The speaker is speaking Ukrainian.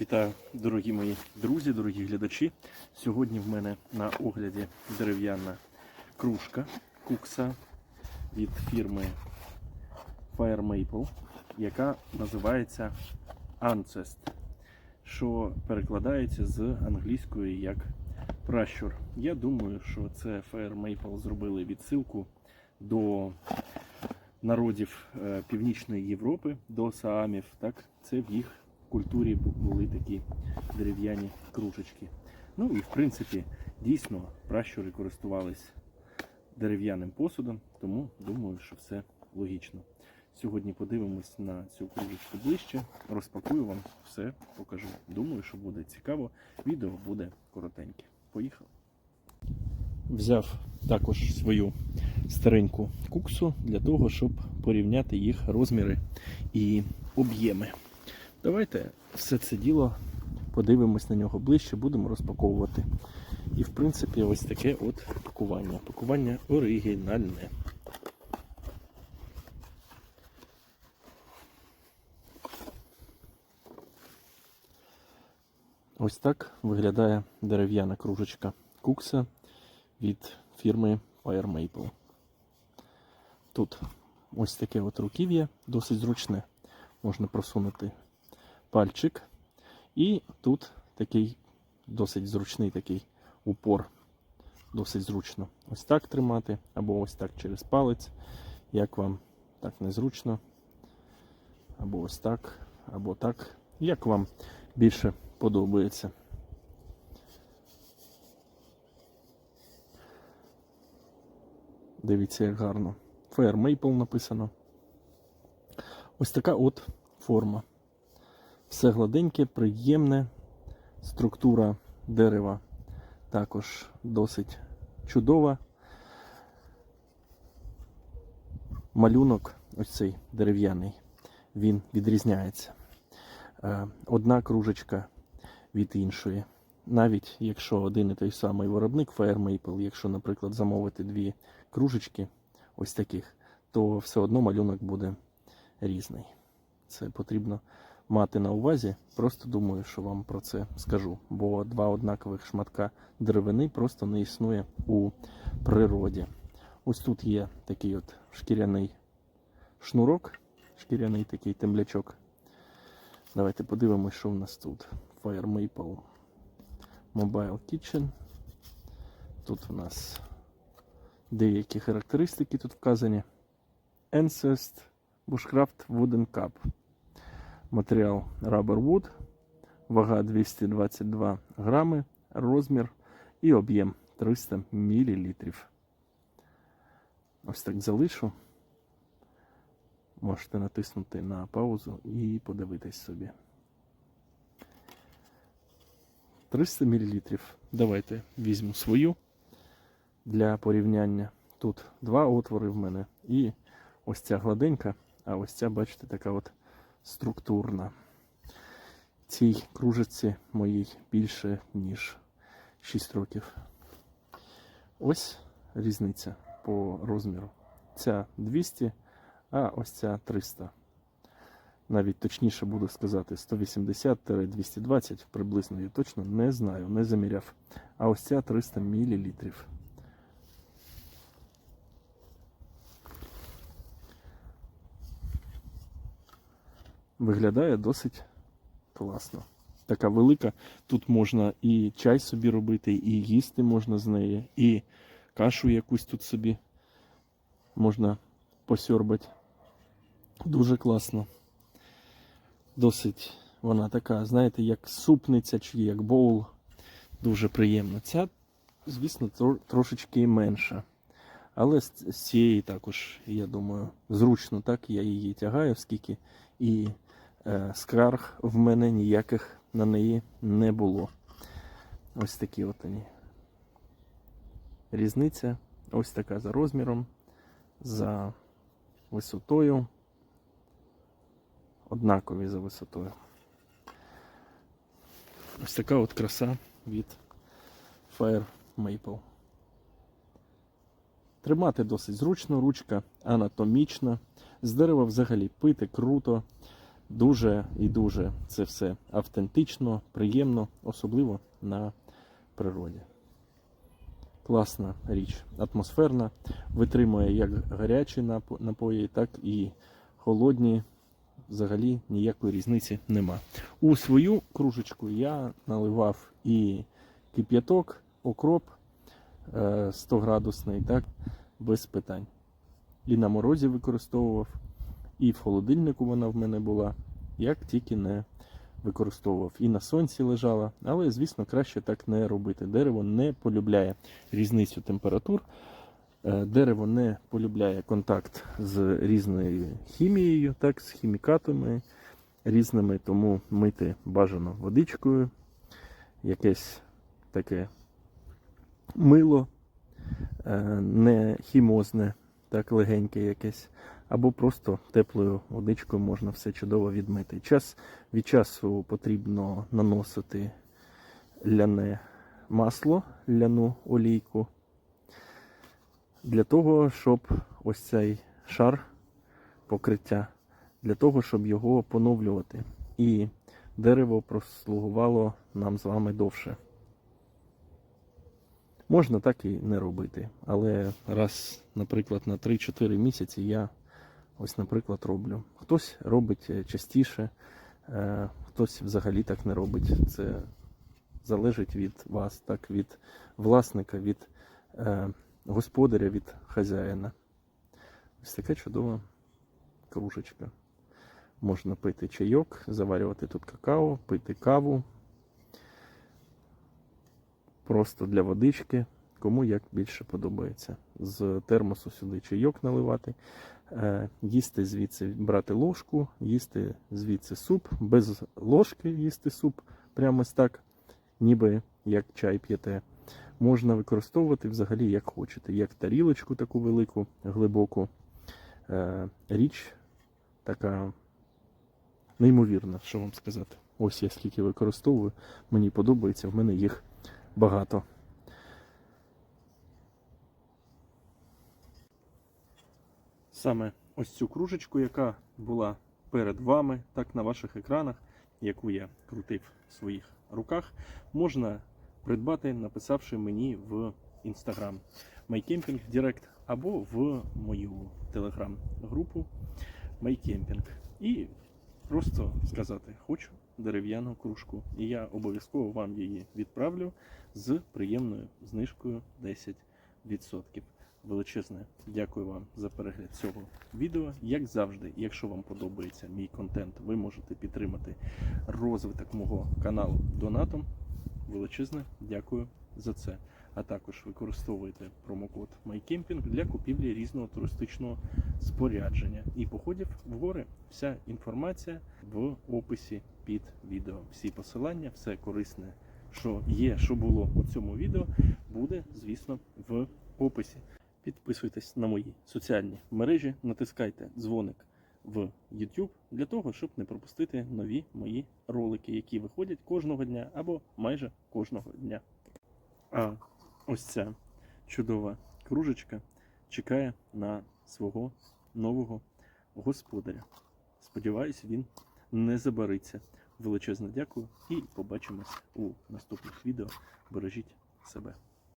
Вітаю, дорогі мої друзі, дорогі глядачі. Сьогодні в мене на огляді дерев'яна кружка кукса від фірми Fire Maple, яка називається Ancest, що перекладається з англійської як пращур. Я думаю, що це Fire Maple зробили відсилку до народів е, Північної Європи, до Саамів. Так, це в їх культурі були такі дерев'яні кружечки. Ну і в принципі, дійсно, пращури користувались дерев'яним посудом, тому думаю, що все логічно. Сьогодні подивимось на цю кружечку ближче, розпакую вам все, покажу. Думаю, що буде цікаво. Відео буде коротеньке. Поїхали. Взяв також свою стареньку куксу для того, щоб порівняти їх розміри і об'єми. Давайте все це діло подивимось на нього ближче, будемо розпаковувати. І в принципі ось таке от пакування. Пакування оригінальне. Ось так виглядає дерев'яна кружечка кукса від фірми Fire Maple. Тут ось таке от руків'я, досить зручне. Можна просунути пальчик. І тут такий досить зручний такий упор. Досить зручно. Ось так тримати, або ось так через палець. Як вам так незручно. Або ось так, або так. Як вам більше подобається. Дивіться, як гарно. Fair Maple написано. Ось така от форма. Все гладеньке, приємне. Структура дерева також досить чудова. Малюнок, ось цей дерев'яний, він відрізняється. Е, Одна кружечка від іншої. Навіть якщо один і той самий виробник Fire Maple, якщо, наприклад, замовити дві кружечки ось таких, то все одно малюнок буде різний. Це потрібно мати на увазі. Просто думаю, що вам про це скажу. Бо два однакових шматка деревини просто не існує у природі. Ось тут є такий от шкіряний шнурок, шкіряний такий темлячок. Давайте подивимось, що в нас тут. Fire Maple Mobile Kitchen. Тут у нас деякі характеристики тут вказані. Ancest Bushcraft Wooden Cup. Матеріал Rubber Wood, вага 222 грами, розмір і об'єм 300 мл. Ось так залишу. Можете натиснути на паузу і подивитись собі. 300 мл. Давайте візьму свою для порівняння. Тут два отвори в мене. І ось ця гладенька, а ось ця, бачите, така от структурна. Цій кружечці моїй більше, ніж 6 років. Ось різниця по розміру. Ця 200, а ось ця 300. Навіть точніше буду сказати 180-220 приблизно я точно не знаю, не заміряв. А ось ця 300 мл. Виглядає досить класно. Така велика. Тут можна і чай собі робити, і їсти можна з неї, і кашу якусь тут собі можна посьорбати. Дуже класно. Досить вона така, знаєте, як супниця чи як боул. Дуже приємно. Ця, звісно, тро- трошечки менша. Але з цієї також, я думаю, зручно так я її тягаю, оскільки і скарг в мене ніяких на неї не було. Ось такі от вони. Різниця ось така за розміром, за висотою. Однакові за висотою. Ось така от краса від Fire Maple. Тримати досить зручно, ручка анатомічна. З дерева взагалі пити круто. Дуже і дуже це все автентично, приємно, особливо на природі. Класна річ, атмосферна, витримує як гарячі напої, так і холодні. Взагалі ніякої різниці нема. У свою кружечку я наливав і кип'яток, окроп е, 100 градусний, так, без питань. І на морозі використовував, і в холодильнику вона в мене була, як тільки не використовував. І на сонці лежала, але, звісно, краще так не робити. Дерево не полюбляє різницю температур. Е, Дерево не полюбляє контакт з різною хімією, так, з хімікатами різними, тому мити бажано водичкою, якесь таке мило, е, не хімозне, так легеньке якесь, або просто теплою водичкою можна все чудово відмити. Час від часу потрібно наносити ляне масло, ляну олійку для того, щоб ось цей шар покриття, для того, щоб його поновлювати. І дерево прослугувало нам з вами довше. Можна так і не робити, але раз, наприклад, на 3-4 місяці я ось, наприклад, роблю. Хтось робить е, частіше, е, хтось взагалі так не робить. Це залежить від вас, так, від власника, від е, господаря, від хазяїна. Ось така чудова кружечка. Можна пити чайок, заварювати тут какао, пити каву. Просто для водички, кому як більше подобається. З термосу сюди чайок наливати, їсти звідси брати ложку, їсти звідси суп, без ложки їсти суп, прямо ось так, ніби як чай п'єте. Можна використовувати взагалі як хочете, як тарілочку таку велику, глибоку е, річ, така неймовірна, що вам сказати. Ось я скільки використовую, мені подобається, в мене їх багато. Саме ось цю кружечку, яка була перед вами, так на ваших екранах, яку я крутив в своїх руках, можна придбати, написавши мені в Instagram MyCamping Direct або в мою телеграм-групу MyCamping. І просто сказати, хочу дерев'яну кружку. І я обов'язково вам її відправлю з приємною знижкою 10%. Величезне дякую вам за перегляд цього відео. Як завжди, якщо вам подобається мій контент, ви можете підтримати розвиток мого каналу донатом. Величезне дякую за це. А також використовуйте промокод MyCamping для купівлі різного туристичного спорядження і походів в гори. Вся інформація в описі під відео. Всі посилання, все корисне, що є, що було у цьому відео, буде, звісно, в описі. Підписуйтесь на мої соціальні мережі, натискайте дзвоник в YouTube для того, щоб не пропустити нові мої ролики, які виходять кожного дня або майже кожного дня. А ось ця чудова кружечка чекає на свого нового господаря. Сподіваюсь, він не забариться. Величезне дякую і побачимось у наступних відео. Бережіть себе.